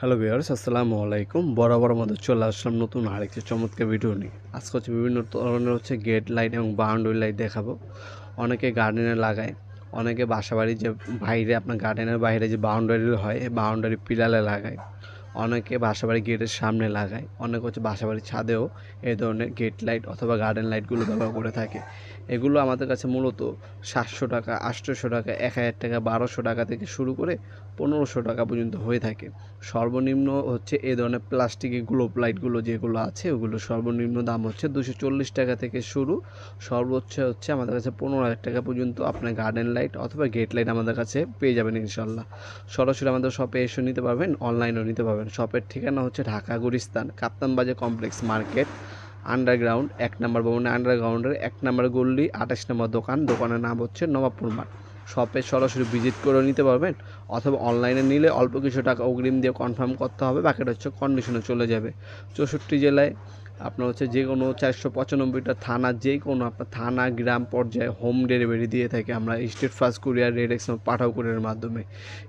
Hello viewers আসসালামু আলাইকুম। বরাবর মতো চলে আসলাম নতুন আরেকটি চমৎকার ভিডিও নিয়ে। আজকে হচ্ছে বিভিন্ন ধরনের হচ্ছে গেট লাইট এবং বাউন্ডারি লাইট দেখাবো। অনেকে গার্ডেনে লাগায়, অনেকে বাসাবাড়ি যে বাইরে, আপনার গার্ডেনের বাইরে যে বাউন্ডারি হয় বাউন্ডারি পিলালে লাগায়। অনেকে বাসাবাড়ি গেটের সামনে লাগায়, অনেকে হচ্ছে বাসাবাড়ির ছাদেও এই ধরনের গেট লাইট অথবা গার্ডেন লাইটগুলো ব্যবহার করে থাকে। এগুলো আমাদের কাছে মূলত সাতশো টাকা, আটশোশো টাকা, এক হাজার টাকা, বারোশো টাকা থেকে শুরু করে পনেরোশো টাকা পর্যন্ত হয়ে থাকে। সর্বনিম্ন হচ্ছে এই ধরনের প্লাস্টিকের গ্লোব লাইটগুলো যেগুলো আছে, ওগুলো সর্বনিম্ন দাম হচ্ছে দুশো চল্লিশ টাকা থেকে শুরু। সর্বোচ্চ হচ্ছে আমাদের কাছে পনেরো হাজার টাকা পর্যন্ত আপনার গার্ডেন লাইট অথবা গেট লাইট আমাদের কাছে পেয়ে যাবেন ইনশাল্লাহ। সরাসরি আমাদের শপে এসে নিতে পারবেন অনলাইনেও নিতে পারবেন। শপের ঠিকানা হচ্ছে ঢাকা গুরিস্তান কাপ্তান বাজার কমপ্লেক্স মার্কেট, আন্ডারগ্রাউন্ড এক নম্বর ভবনে আন্ডারগ্রাউন্ডের এক নম্বর গল্লি আঠাশ নম্বর দোকান, দোকানের নাম হচ্ছে নবাবপুর মাঠ। শপে সরাসরি ভিজিট করে নিতে পারবেন অথবা অনলাইনে নিলে অল্প কিছু টাকা অগ্রিম দিয়ে কনফার্ম করতে হবে, বাকিটা হচ্ছে কন্ডিশনে চলে যাবে। চৌষট্টি জেলায় আপনার হচ্ছে যে কোনো চারশো পঁচানব্বইটা থানা, যে কোনো আপনার থানা, গ্রাম পর্যায়ে হোম ডেলিভারি দিয়ে থাকি আমরা Steadfast courier, Red X Pathao courier মাধ্যমে।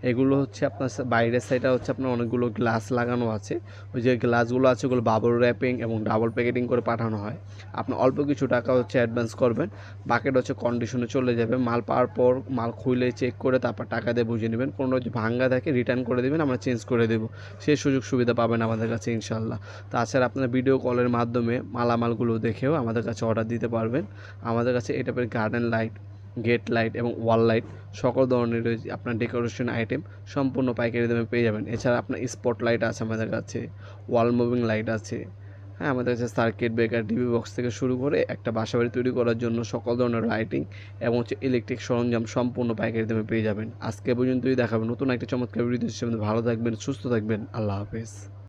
এগুলো হচ্ছে আপনার বাইরের সাইডে হচ্ছে আপনার অনেকগুলো গ্লাস লাগানো আছে। ওই যে গ্লাসগুলো আছে ওগুলো বাবল র্যাপিং এবং ডাবল প্যাকেটিং করে পাঠানো হয়। আপনি অল্প কিছু টাকা হচ্ছে অ্যাডভান্স করবেন বাকেট হচ্ছে কন্ডিশনে চলে যাবে। মাল পাওয়ার পর মাল খুলে চেক করে তারপর টাকা দিয়ে বুঝে নেবেন। কোনো হচ্ছে ভাঙ্গা থাকে রিটার্ন করে দেবেন, আমরা চেঞ্জ করে দেবো। সেই সুযোগ সুবিধা পাবেন আমাদের কাছে ইনশাল্লাহ তাছাড়া আপনার ভিডিও কলের মাধ্যমে মালামালগুলো দেখেও আমাদের কাছে অর্ডার দিতে পারবেন। আমাদের কাছে এটা টাইপের গার্ডেন লাইট গেট লাইট এবং ওয়াল লাইট সকল ধরনের যে আপনার ডেকোরেশন আইটেম সম্পূর্ণ পাইকারি দামে পেয়ে যাবেন। এছাড়া আপনার স্পট লাইট আছে আমাদের কাছে ওয়াল মুভিং লাইট আছে। হ্যাঁ আমাদের কাছে সার্কিট ব্রেকার ডিবি বক্স থেকে শুরু করে একটা বাসাবাড়ি তৈরি করার জন্য সকল ধরনের লাইটিং এবং হচ্ছে ইলেকট্রিক সরঞ্জাম সম্পূর্ণ পাইকারি দামে পেয়ে যাবেন। আজকে পর্যন্তই দেখাবেন নতুন একটা চমৎকার ভিডিও ভালো থাকবেন, সুস্থ থাকবেন। আল্লাহ হাফেজ।